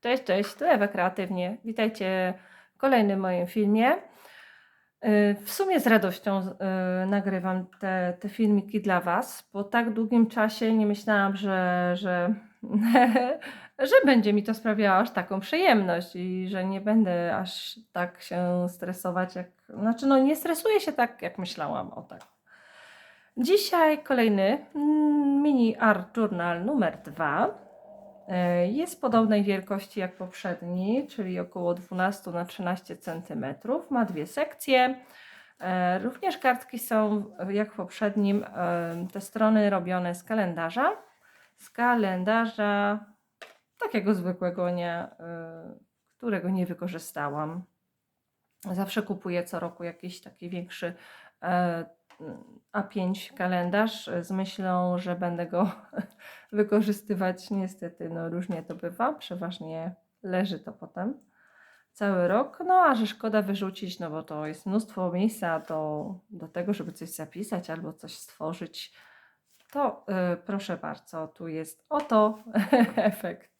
Cześć, cześć, tu Ewa Kreatywnie. Witajcie w kolejnym moim filmie. Y, W sumie z radością y, nagrywam te, te filmiki dla Was. Po tak długim czasie nie myślałam, że, że, że będzie mi to sprawiało aż taką przyjemność i że nie będę aż tak się stresować, jak. Znaczy, no nie stresuję się tak, jak myślałam. O tak. Dzisiaj kolejny mm, mini art journal numer dwa. E, Jest podobnej wielkości jak poprzedni, czyli około 12 na 13 cm. Ma dwie sekcje. E, Również kartki są jak w poprzednim, e, te strony robione z kalendarza. Z kalendarza takiego zwykłego, nie, którego nie wykorzystałam. Zawsze kupuję co roku jakiś taki większy A5 kalendarz z myślą, że będę go wykorzystywać. Niestety, no różnie to bywa. Przeważnie leży to potem cały rok. No a że szkoda wyrzucić, no bo to jest mnóstwo miejsca do, do tego, żeby coś zapisać albo coś stworzyć. To y, proszę bardzo, tu jest oto efekt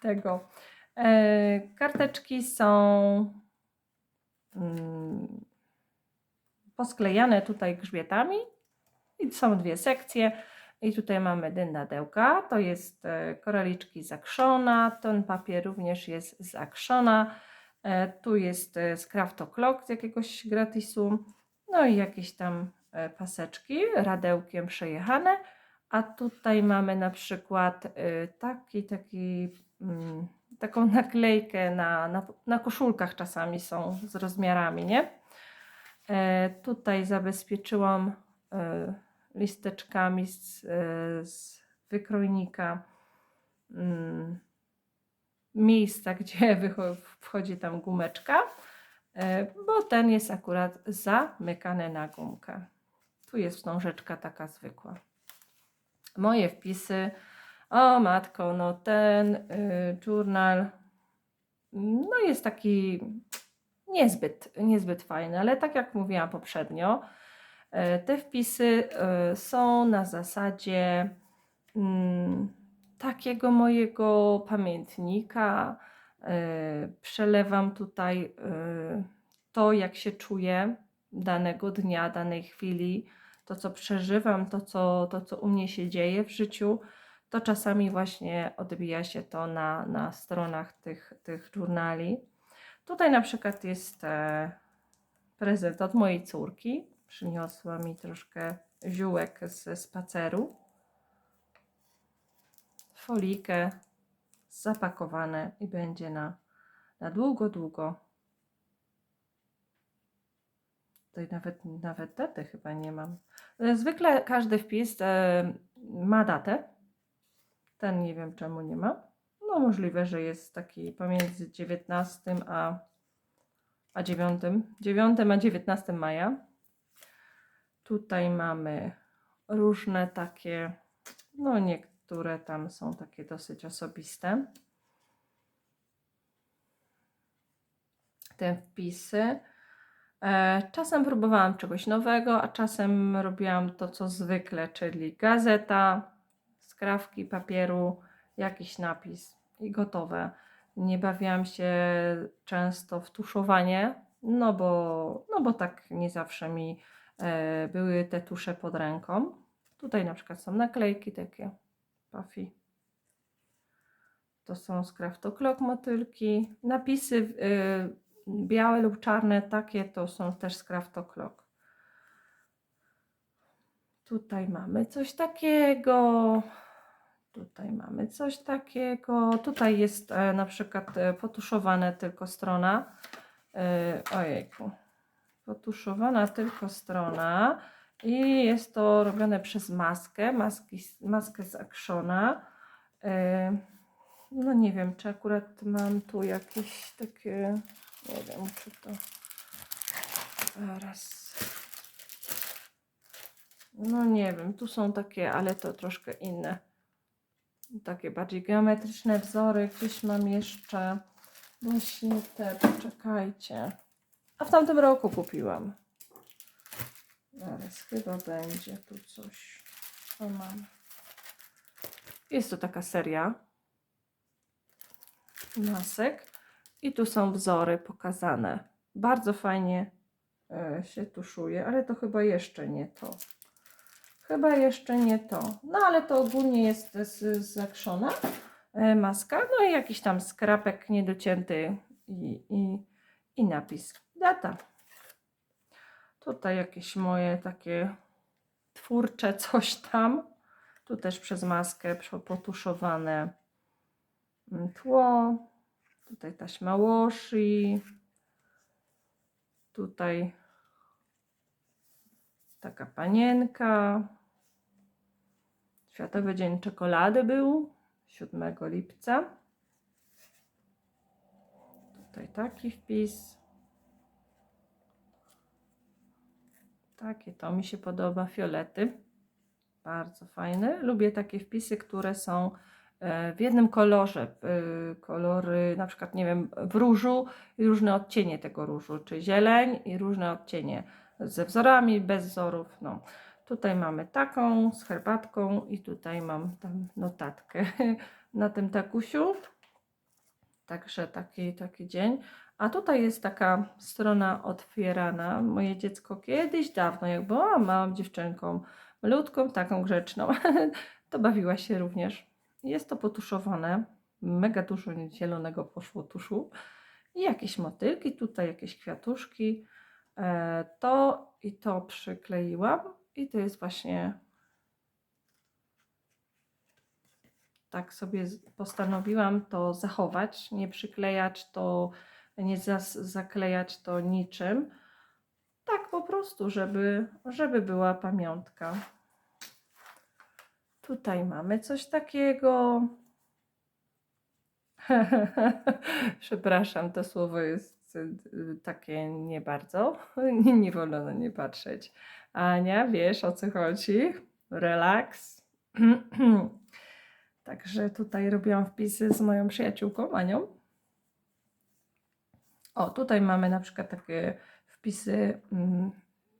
tego. E, karteczki są mm, posklejane tutaj grzbietami i są dwie sekcje. I tutaj mamy dyndadełka, to jest e, koraliczki z Actiona, ten papier również jest z Actiona. E, Tu jest e, O'Clock z jakiegoś gratisu, no i jakieś tam paseczki radełkiem przejechane. A tutaj mamy na przykład taki, taki, mm, taką naklejkę na, na, na koszulkach czasami są z rozmiarami, nie? E, Tutaj zabezpieczyłam e, listeczkami z, e, z wykrojnika mm, miejsca, gdzie wchodzi tam gumeczka, bo ten jest akurat zamykany na gumkę. Tu jest wstążeczka taka zwykła. Moje wpisy. O matko, no ten y, journal no jest taki niezbyt, niezbyt fajny, ale tak jak mówiłam poprzednio, e, te wpisy e, są na zasadzie mm, takiego mojego pamiętnika. E, Przelewam tutaj to, jak się czuję danego dnia, danej chwili, to, co przeżywam, to, co, to, co u mnie się dzieje w życiu. To czasami właśnie odbija się to na, na stronach tych, tych journali. Tutaj na przykład jest e, prezent od mojej córki. Przyniosła mi troszkę ziółek ze spaceru. Folikę zapakowane i będzie na, na długo, długo. Tutaj nawet, nawet daty chyba nie mam. E, Zwykle każdy wpis e, ma datę. Ten nie wiem czemu nie ma. No możliwe, że jest taki pomiędzy 19 a, a 9, 9 a 19 maja. Tutaj mamy różne takie, no niektóre tam są takie dosyć osobiste. Te wpisy. E, Czasem próbowałam czegoś nowego, a czasem robiłam to, co zwykle, czyli gazeta, skrawki papieru, jakiś napis i gotowe. Nie bawiłam się często w tuszowanie, no bo, no bo tak nie zawsze mi e, były te tusze pod ręką. Tutaj na przykład są naklejki takie, puffy. To są z Craft motylki. Napisy y, białe lub czarne, takie to są też z Craft. Tutaj mamy coś takiego. Tutaj mamy coś takiego. Tutaj jest e, na przykład e, potuszowane tylko strona. E, ojejku. Potuszowana tylko strona. I jest to robione przez maskę. Maski, maskę z Actiona. E, no nie wiem, czy akurat mam tu jakieś takie. Nie wiem, czy to. Zaraz. No nie wiem, tu są takie, ale to troszkę inne. Takie bardziej geometryczne wzory. Gdzieś mam jeszcze właśnie te, poczekajcie. A w tamtym roku kupiłam. Zaraz chyba będzie tu coś. Co mam? Jest to taka seria. masek. I tu są wzory pokazane. Bardzo fajnie e, się tuszuje, ale to chyba jeszcze nie to. Chyba jeszcze nie to. No ale to ogólnie jest z, z Actiona e, maska. No i jakiś tam skrapek niedocięty i, i, i napis. Data. Tutaj jakieś moje takie twórcze coś tam. Tu też przez maskę potuszowane mm, tło. Tutaj taśma washi. Tutaj taka panienka. Światowy Dzień Czekolady był 7 lipca. Tutaj taki wpis. Takie to mi się podoba, fiolety. Bardzo fajne. Lubię takie wpisy, które są e, w jednym kolorze. e, Kolory, na przykład, nie wiem, w różu i różne odcienie tego różu, czy zieleń i różne odcienie ze wzorami, bez wzorów. No. Tutaj mamy taką z herbatką i tutaj mam tam notatkę na tym takusiu. Także taki, taki dzień. A tutaj jest taka strona otwierana. Moje dziecko kiedyś dawno, jak była małą dziewczynką, malutką, taką grzeczną, to bawiła się również. Jest to potuszowane. Mega dużo zielonego poszło tuszu. I jakieś motylki, tutaj jakieś kwiatuszki. E, to i to przykleiłam. I to jest właśnie tak sobie postanowiłam to zachować, nie przyklejać to, nie zaklejać to niczym. Tak po prostu, żeby, żeby była pamiątka. Tutaj mamy coś takiego. Przepraszam, to słowo jest takie nie bardzo. Nie, nie wolno na nie patrzeć. Ania, wiesz o co chodzi? Relaks. Także tutaj robiłam wpisy z moją przyjaciółką Anią. O, tutaj mamy na przykład takie wpisy mm,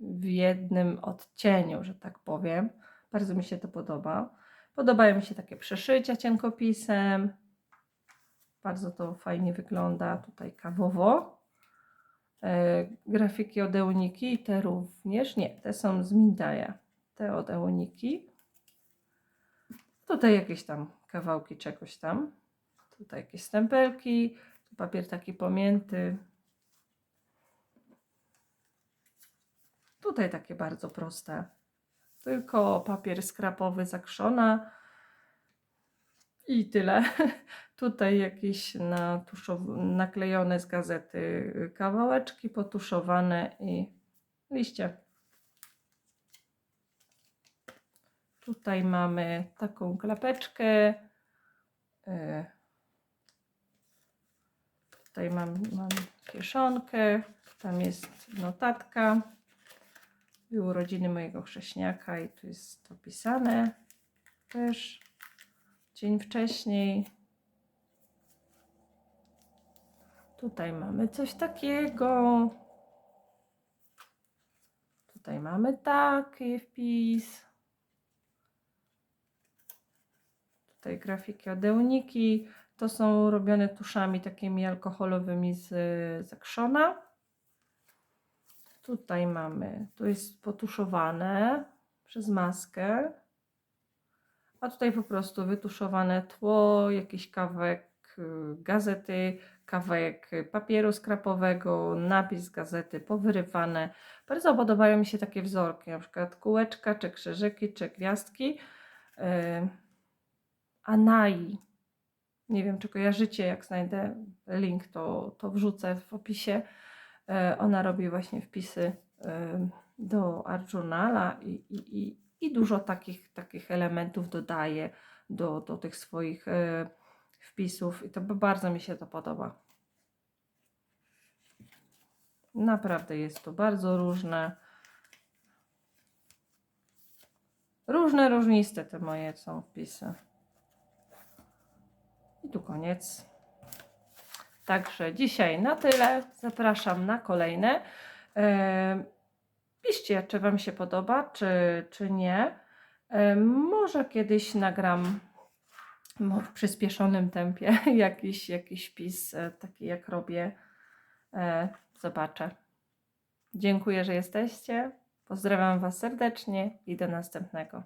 w jednym odcieniu, że tak powiem. Bardzo mi się to podoba. Podobają mi się takie przeszycia cienkopisem. Bardzo to fajnie wygląda tutaj kawowo. E, grafiki od Euniki, te również. Nie, te są z Mindaja. Te od Euniki. Tutaj jakieś tam kawałki czegoś tam. Tutaj jakieś stempelki. Tu papier taki pomięty. Tutaj takie bardzo proste. Tylko papier skrapowy zakrzona. I tyle. Tutaj jakieś naklejone z gazety kawałeczki potuszowane i liście. Tutaj mamy taką klapeczkę. e, Tutaj mam, mam kieszonkę. Tam jest notatka. Były urodziny mojego chrześniaka i tu jest opisane też dzień wcześniej. Tutaj mamy coś takiego. Tutaj mamy taki wpis. Tutaj grafiki od Euniki. To są robione tuszami takimi alkoholowymi z, z Actiona. Tutaj mamy, tu jest potuszowane przez maskę. A tutaj po prostu wytuszowane tło, jakiś kawałek y, gazety, kawałek papieru skrapowego, napis z gazety powyrywane. Bardzo podobają mi się takie wzorki, na przykład kółeczka, czy krzyżyki, czy gwiazdki. Yy, Anai. Nie wiem, czy kojarzycie, jak znajdę link, to, to wrzucę w opisie. Yy, Ona robi właśnie wpisy yy, do Arjunala i, i, i, i dużo takich, takich elementów dodaje do, do tych swoich wpisów i to bardzo mi się to podoba. Naprawdę jest to bardzo różne. Różne, różniste te moje są wpisy. I tu koniec. Także dzisiaj na tyle. Zapraszam na kolejne. E, Piszcie, czy Wam się podoba, czy, czy nie. E, Może kiedyś nagram w przyspieszonym tempie jakiś, jakiś wpis, e, taki jak robię, e, zobaczę. Dziękuję, że jesteście. Pozdrawiam Was serdecznie i do następnego.